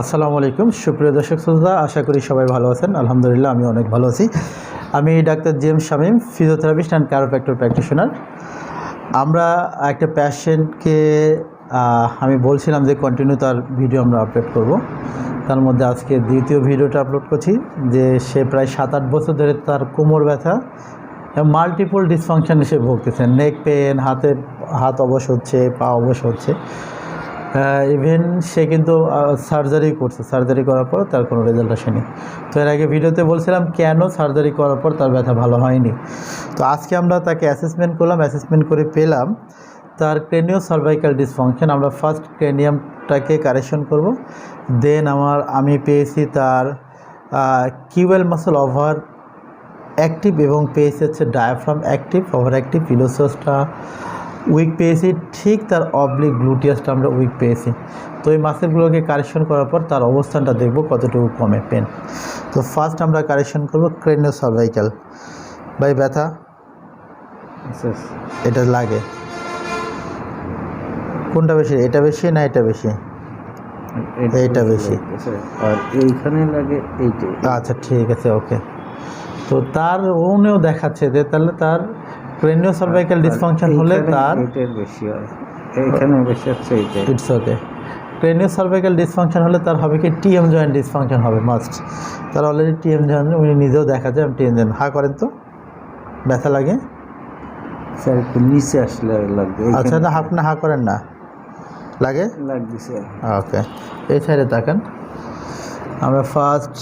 আসসালামু আলাইকুম। সুপ্রিয় দর্শক শ্রোতা, আশা করি সবাই ভালো আছেন। আলহামদুলিল্লাহ, আমি অনেক ভালো আছি। আমি doctor gem Shamim physiotherapist and chiropractor practitioner আমরা একটা প্যাশেন্টকে আমি বলছিলাম যে কন্টিনিউ তার ভিডিও আমরা আপলোড করব। তার মধ্যে আজকে দ্বিতীয় ভিডিওটা আপলোড করছি, যে সে প্রায় সাত আট বছর ধরে তার কোমর ব্যথা মাল্টিপল ডিসফাংশন সে ভুগতেছেন নেক পেন হাতে, হাত অবশ হচ্ছে, পা অবশ হচ্ছে। ইভেন সে কিন্তু সার্জারি করছে। সার্জারি করার পর তার কোনো রেজাল্ট আসেনি। তো এর আগে ভিডিওতে বলছিলাম, কেন সার্জারি করার পর তার ব্যথা ভালো হয়নি? তো আজকে আমরা তাকে অ্যাসেসমেন্ট করলাম অ্যাসেসমেন্ট করে পেলাম। তার ক্রেনিও সার্ভাইকাল ডিসফাংশন আমরা ফার্স্ট ক্রেনিয়ামটাকে কারেকশন করব। দেন আমার, আমি পেয়েছি তার কিউএল মাসল ওভার অ্যাক্টিভ এবং পেয়েছি হচ্ছে ডায়াফ্রাম অ্যাক্টিভ ওভার অ্যাক্টিভ ফিলোসোসটা উইক পেয়েছি ঠিক তার অবলিক গ্লুটিয়াসটা আমরা উইক পেয়েছি। তো এই মাসেলগুলোকে কারেকশন করার পর তার অবস্থানটা দেখব কতটুকু কমে পেন। তো ফার্স্ট আমরা কারেকশন করব ক্রেনিও সার্ভাইকাল বাই ব্যথা? এটা লাগে। কোনটা বেশি এটা বেশি না এটা বেশি? এইটা বেশি। আর এইখানে লাগে এইটাই। আচ্ছা ঠিক আছে ওকে তো তার ওনেও দেখাচ্ছে যে তাহলে তার ক্রেনিও সার্ভাইকাল ডিসফাংশন হলে তার বেশি হয়। এইখানে বেশি হচ্ছে it's okay cranio cervical dysfunction হলে তার হবে কি? টিএম জয়েন্ট ডিসফাংশন হবে মাস্ট তার অলরেডি টিএম জয়েন্ট উনি নিজেও দেখা যায় টিএম জয়েন্ট হা করেন তো। ব্যথা লাগে? স্যার একটু নিচে আসলে লাগবে। আচ্ছা না আপনি হা করেন না। লাগে? লাগতেছে ওকে এই সাইডে তাকান। আমরা ফার্স্ট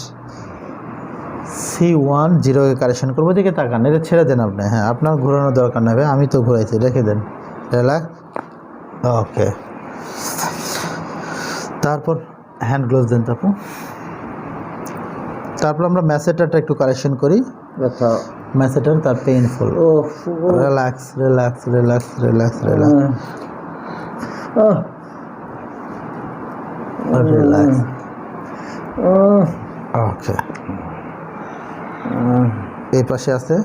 সি ওয়ান জিরোকে কারেকশন করব দিকে তাকান এটা ছেড়ে দেন আপনি। হ্যাঁ আপনার ঘোরানোর দরকার নেবে আমি তো ঘুরাইছি রেখে দেন। রিল্যাক্স ওকে। তারপর হ্যান্ড গ্লোভস দেন তারপর। তারপর আমরা ম্যাসেটারটা একটু কারেকশন করি। ম্যাসেটার তার পেইনফুল ও। Relax relax relax relax relax relax okay. এই পাশে আছে।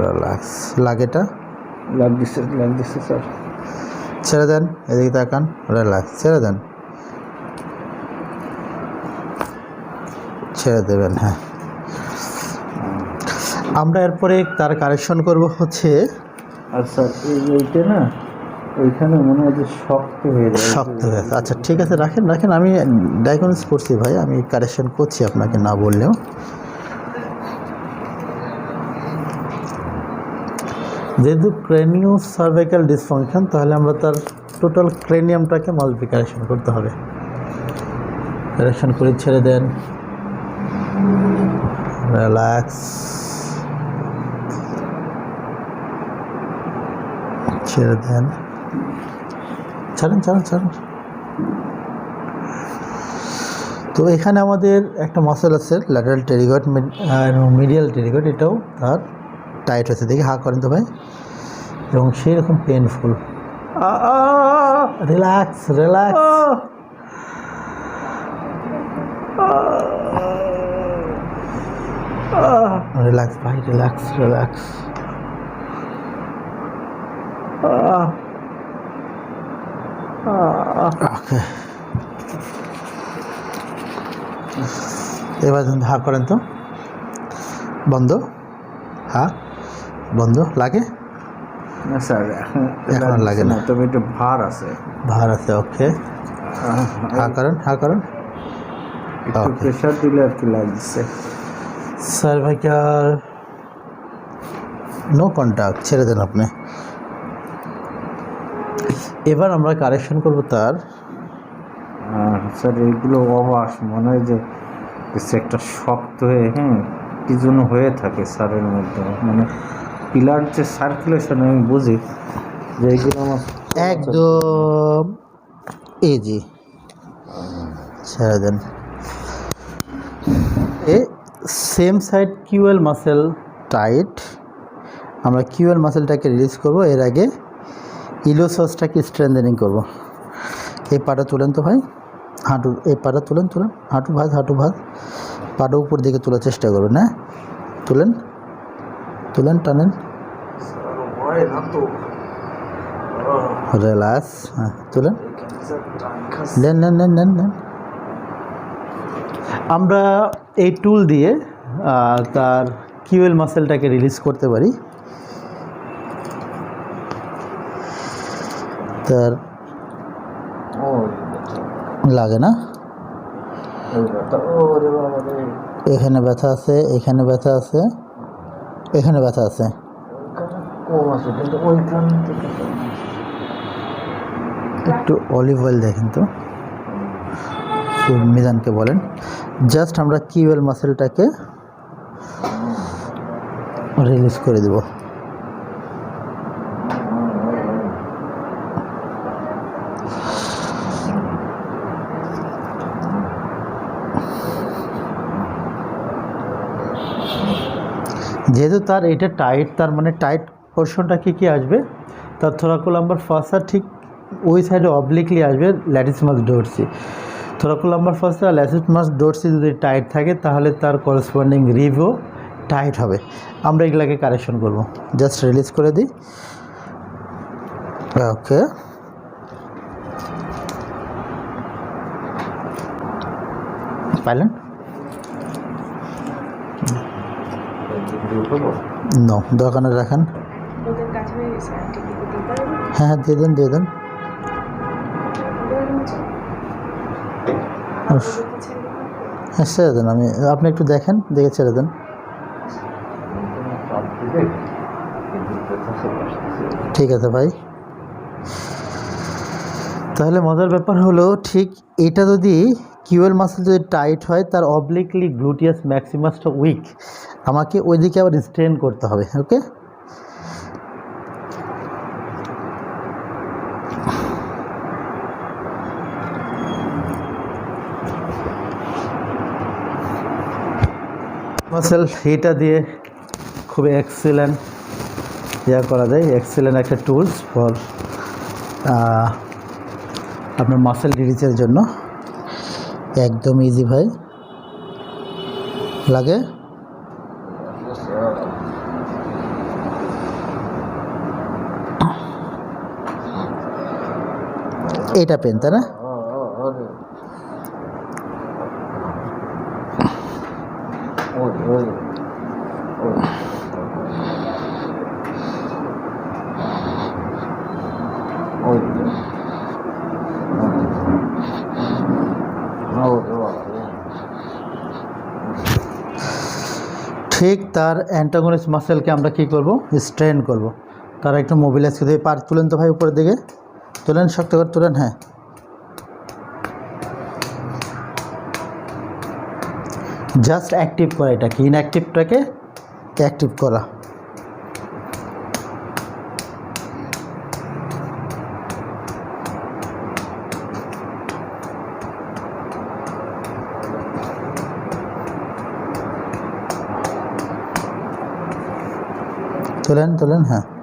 রিল্যাক্স লাগেটা লাগতেছে লাগতেছে স্যার। ছেড়ে দেন এদিকে তাকান রিল্যাক্স ছেড়ে দেন। ছেড়ে দেবেন হ্যাঁ। আমরা এরপরে তার কারেকশন করব হচ্ছে আর স্যার এইটা না ওইখানে মনে হয় যে শক্ত হয়ে যায়। শক্ত হয়ে গেছে। আচ্ছা ঠিক আছে রাখেন রাখেন আমি ডায়াগনোস করছি ভাই আমি কারেকশন করছি আপনাকে না বললেও। যেহেতু ক্রেনিও সার্ভাইকাল ডিসফাংশন তাহলে আমরা তার টোটাল ক্রেনিয়ামটাকে মাল্টি কারেকশন করতে হবে। কারেকশন করে ছেড়ে দেন। রিল্যাক্স ছেড়ে দেন। ছাড়েন ছাড়েন ছাড়েন। তো এখানে আমাদের একটা মাসেল আছে ল্যাটারাল টেরিগট মিডিয়াল টেরিগট এটাও তার টাইট হয়েছে। দেখি হা করেন তো ভাই। এবং সেরকম পেনফুল রিল্যাক্স রিল্যাক্স রিল্যাক্স ভাই রিল্যাক্স রিল্যাক্স এবার হা করেন তো। বন্ধ। হা। বন্ধ লাগে? না স্যার এখন এখন লাগে না। তবে একটু ভার আছে। ভার আছে ওকে হা করেন হা করেন। একটু Okay. প্রেশার দিলে আর কি লাগছে। সার্ভাইকাল নো কন্ট্যাক্ট ছেড়ে দেন আপনি। এবার আমরা কারেকশন করব তার। স্যার এইগুলো অবাস মনে হয় যে কিছু একটা শক্ত হয়ে হ্যাঁ কি জন্য হয়ে থাকে স্যারের মধ্যে। মানে পিলার যে সার্কুলেশন আমি বুঝি যে এইগুলো আমার একদম ইজি ছেড়ে দেন। এ same side Q L muscle tight আমরা কিউএল মাসেলটাকে রিলিজ করব, এর আগে ইলোসসটাকে স্ট্রেন্থেনিং করব। এই পাটা তুলেন তো ভাই। হাঁটু, এই পাটা তুলেন তুলেন। হাঁটু ভাজ হাঁটু ভাজ। পাটা উপর দিকে তোলার চেষ্টা করবেন হ্যাঁ? তুলেন। তুলেন টানেন। রিল্যাক্স হ্যাঁ তুলেন। নেন নেন নেন নেন নেন। আমরা এই টুল দিয়ে তার কিউএল মাসেলটাকে রিলিজ করতে পারি। তার লাগে না। এখানে ব্যথা আছে এখানে ব্যথা আছে। এখানে ব্যথা আছে। একটু অলিভ অয়েল দেখেন তো। মিজানকে বলেন। জাস্ট আমরা কিউএল মাসেলটাকে রিলিজ করে দেব। যেহেতু তার এটা টাইট তার মানে টাইট পোর্শনটা কী কী আসবে? তার থোরাকুল থোরাকোলাম্বার ফার্স্ট ঠিক ওই সাইডে অবলিকলি আসবে ল্যাটিসমাস ডোরসি থোরাকুল থোরাকোলাম্বার আর ল্যাটিসমাস ডোরসি যদি টাইট থাকে, তাহলে তার করসপন্ডিং রিভও টাইট হবে। আমরা এগুলাকে কারেকশন করব। জাস্ট রিলিজ করে দিই। ওকে পাইলেন? নো দোকানে রাখেন। হয়ে হ্যাঁ হ্যাঁ দিয়ে দেন দিয়ে দেন। হ্যাঁ ছেড়ে দেন আমি আপনি একটু দেখেন দেখে ছেড়ে দেন। ঠিক আছে ভাই। তাহলে মজার ব্যাপার হলো ঠিক এটা যদি কিউএল মাসেল যদি টাইট হয় তার অবলিকলি গ্লুটিয়াস ম্যাক্সিমাসটা উইক আমাকে ওইদিকে আবার স্ট্রেন করতে হবে ওকে মাসেল এটা দিয়ে খুবই এক্সিলেন্ট ইয়া করা যায় এক্সিলেন্ট একটা টুলস ফর আপনার মাসেল রিলিজের জন্য। একদম ইজি ভাই। লাগে। এটা পেন, তাই না? ঠিক তার অ্যান্টাগনিস্ট মাসেলকে আমরা কি করব? স্ট্রেন করব। তারা একটু মোবিলাইজ করে পার তুলেন তো ভাই উপরের দিকে। তুলেন, শক্ত করে তুলেন হ্যাঁ। জাস্ট অ্যাক্টিভ করা এটাকে ইনঅ্যাক্টিভটাকে অ্যাক্টিভ করা। তোলেন তোলেন হ্যাঁ।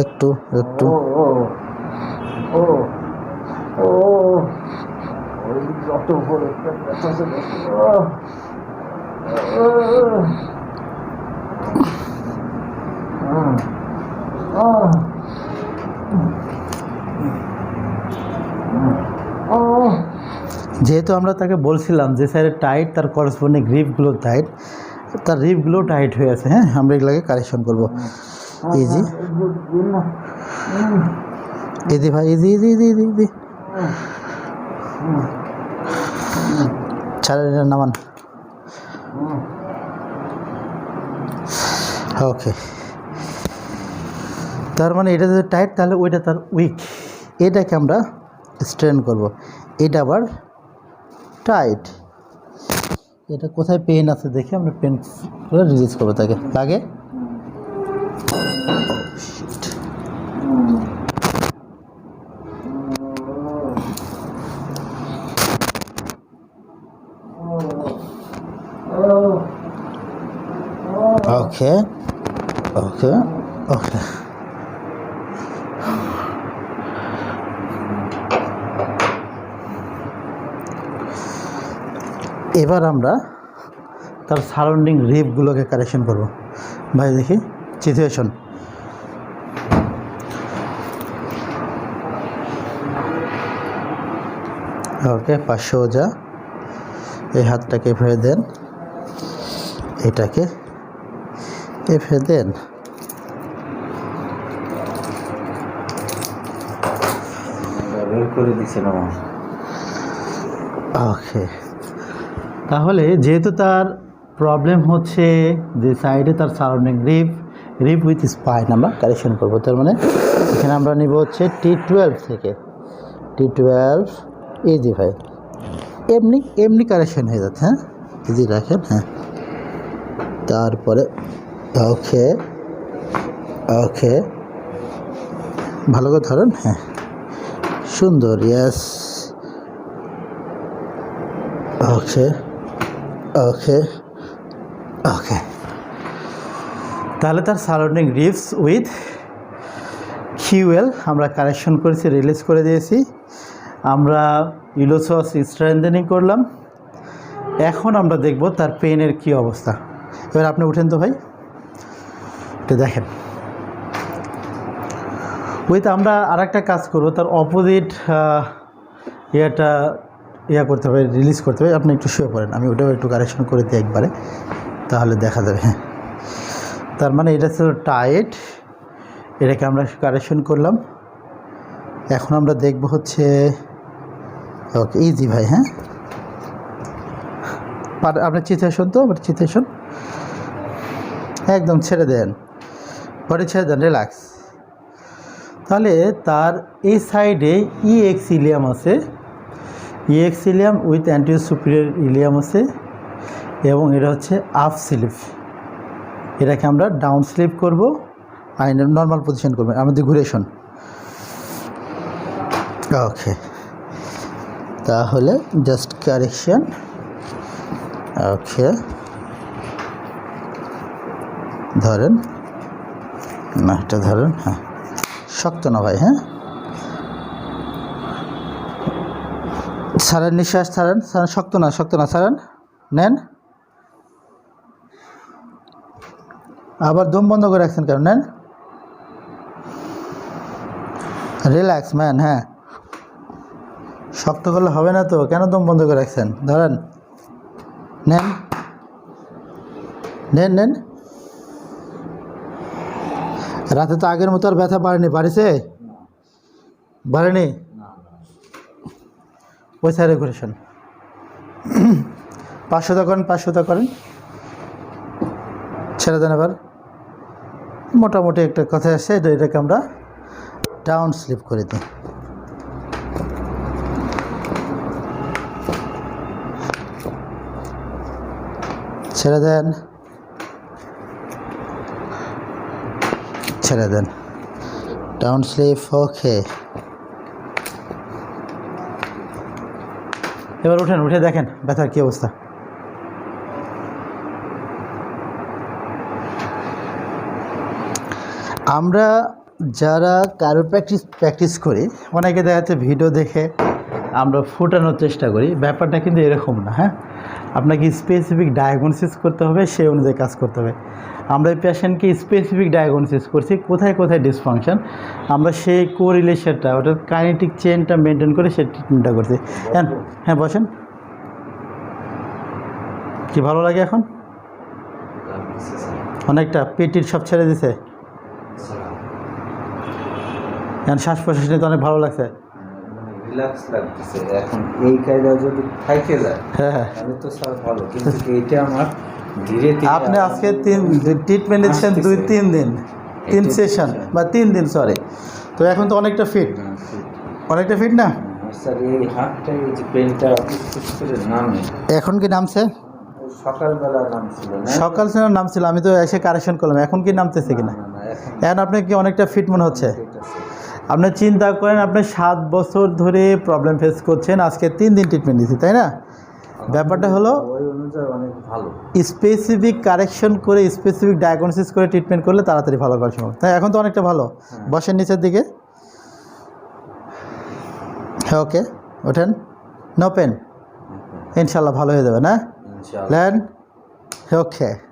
একটু একটু যেহেতু আমরা তাকে বলছিলাম যে সাইডে টাইট তার করসপন্ডিং রিপগুলো টাইট তার রিপগুলো টাইট হয়ে আছে হ্যাঁ আমরা এগুলোকে কারেকশন করব ইজি ইজি ভাই easy easy easy easy easy ছাড়েন নামান ওকে তার মানে এটা যদি টাইট তাহলে ওইটা তার উইক এটাকে আমরা স্ট্রেন করব। এটা আবার টাইট এটা কোথায় পেন আছে দেখে আমরা পেন রিলিজ করব তাকে। লাগে ওকে ওকে ওকে এবার আমরা তার সারাউন্ডিং রিপগুলোকে কারেকশন করব। ভাই, দেখি সিচুয়েশন ওকে পাঁচশো যা এই হাতটাকে ফেলে দেন। এটাকে এভাবে দেন। ওকে তাহলে যেহেতু তার প্রবলেম হচ্ছে যে সাইডে তার surrounding rib rib with spine আমরা কারেকশন করব। তার মানে এখানে আমরা নিব হচ্ছে টি টুয়েলভ থেকে। টি টুয়েলভ ইজি ভাই। এমনি এমনি কারেকশন হয়ে যাচ্ছে হ্যাঁ? ইজি রাখেন হ্যাঁ। তারপরে ওকে ওকে ভালো করে ধরেন হ্যাঁ। সুন্দর ইয়াস ওকে ওকে ওকে তাহলে তার সারাউন্ডিং রিপস উইথ কিউএল আমরা কারেকশন করেছি রিলিজ করে দিয়েছি। আমরা ইলোসস স্ট্রেন্থেনিং করলাম। এখন আমরা দেখব তার পেনের কি অবস্থা। এবার আপনি উঠেন তো ভাই। এটা দেখেন। উইথ আমরা আর একটা কাজ করব, তার অপোজিট ইয়েটা ইয়া করতে হবে রিলিজ করতে হবে। আপনি একটু শুয়ে পড়েন, আমি ওটাও একটু কারেকশন করে দিই একবারে, তাহলে দেখা যাবে হ্যাঁ। তার মানে এটা ছিল টাইট এটাকে আমরা কারেকশন করলাম। এখন আমরা দেখব হচ্ছে ওকে ইজি ভাই হ্যাঁ। পার, আপনার চিতেশন তো? আপনার চিতেশন একদম ছেড়ে দেন বডি ছেড়ে দেন রিল্যাক্স তাহলে তার এই সাইডে ই এক্স ইলিয়াম আছে। E X ilium with anti superior ilium আছে এবং এটা হচ্ছে আপ স্লিপ এটাকে আমরা ডাউন স্লিপ করব আইনের নর্মাল পজিশন করব। আমাদের ঘুরেশন ওকে তাহলে জাস্ট কারেকশন ওকে ধরেন। না, এটা ধরেন হ্যাঁ। শক্ত না ভাই হ্যাঁ? ছাড়েন, নিঃশ্বাস ছাড়েন। ছাড়েন, শক্ত না শক্ত না। ছাড়েন, নেন। আবার দম বন্ধ করে রাখছেন কেন? নেন। রিল্যাক্স, ম্যান হ্যাঁ। শক্ত করলে হবে না তো, কেন দম বন্ধ করে রাখছেন? ধরেন, নেন। নেন নেন। রাতে তো আগের মতো আর ব্যথা বাড়েনি, বাড়িছে? বাড়েনি? ওই সাইডে ঘুরেছেন পাঁচশোটা করেন পাঁচশোটা করেন। ছেড়ে দেন এবার। মোটামুটি একটা কথা আছে, এটা এটাকে আমরা ডাউন স্লিপ করে দিই। ছেড়ে দেন। ছেড়ে দেন। ডাউন স্লিপ ওকে এবার উঠেন, উঠে দেখেন ব্যথার কী অবস্থা। আমরা যারা কারও প্র্যাকটিস প্র্যাকটিস করি, অনেকে দেখা যাচ্ছে ভিডিও দেখে আমরা ফুটানোর চেষ্টা করি। ব্যাপারটা কিন্তু এরকম না হ্যাঁ? আপনাকে স্পেসিফিক ডায়াগনোসিস করতে হবে, সেই অনুযায়ী কাজ করতে হবে। আমরা এই পেশেন্টকে স্পেসিফিক ডায়াগনোসিস করছি, কোথায় কোথায় ডিসফাংশন আমরা সেই কোরিলেশনটা ওটার কাইনেটিক চেনটা মেনটেন করে সেই ট্রিটমেন্টটা করছি। হ্যাঁ হ্যাঁ বসেন। কি ভালো লাগে এখন? অনেকটা, পেটির সব ছেড়ে দিছে। এখন শ্বাস প্রশ্বাস নিতে অনেক ভালো লাগছে। রিল্যাক্স লাগতেছে। এখন এই কায়দা যদি থাইকে যায় হ্যাঁ। তাহলে তো স্যার ভালো কিন্তু এইটা আমার ধীরে ধীরে আপনি আজকে তিন ট্রিটমেন্ট নিচ্ছেন দুই তিন দিন তিন সেশন বা তিন দিন সরি তো এখন তো অনেকটা ফিট হ্যাঁ, অনেকটা ফিট না? হ্যাঁ, স্যার এই হাতটা এই যে পেনটা করে নামে। এখন কি নামছে? ওই সকালবেলা নামছিল সকাল সময় নামছিল আমি তো এসে কারেকশন করলাম এখন কি নামতেছে কিনা? এখন এখন আপনি কি অনেকটা ফিট মনে হচ্ছে? ঠিক আছে। আপনি চিন্তা করেন আপনি সাত বছর ধরে প্রবলেম ফেস করছেন আজকে তিন দিন ট্রিটমেন্ট দিচ্ছি তাই না? ব্যাপারটা হলো ওই অনুযায়ী অনেক ভালো। স্পেসিফিক কারেকশন করে স্পেসিফিক ডায়াগনোসিস করে ট্রিটমেন্ট করলে তাড়াতাড়ি ভালো করা সম্ভব। তাই এখন তো অনেকটা ভালো। বসেন নিচের দিকে। হ্যাঁ ওকে ওঠেন। নো পেন ইনশাল্লাহ ভালো হয়ে যাবে না? Land okay.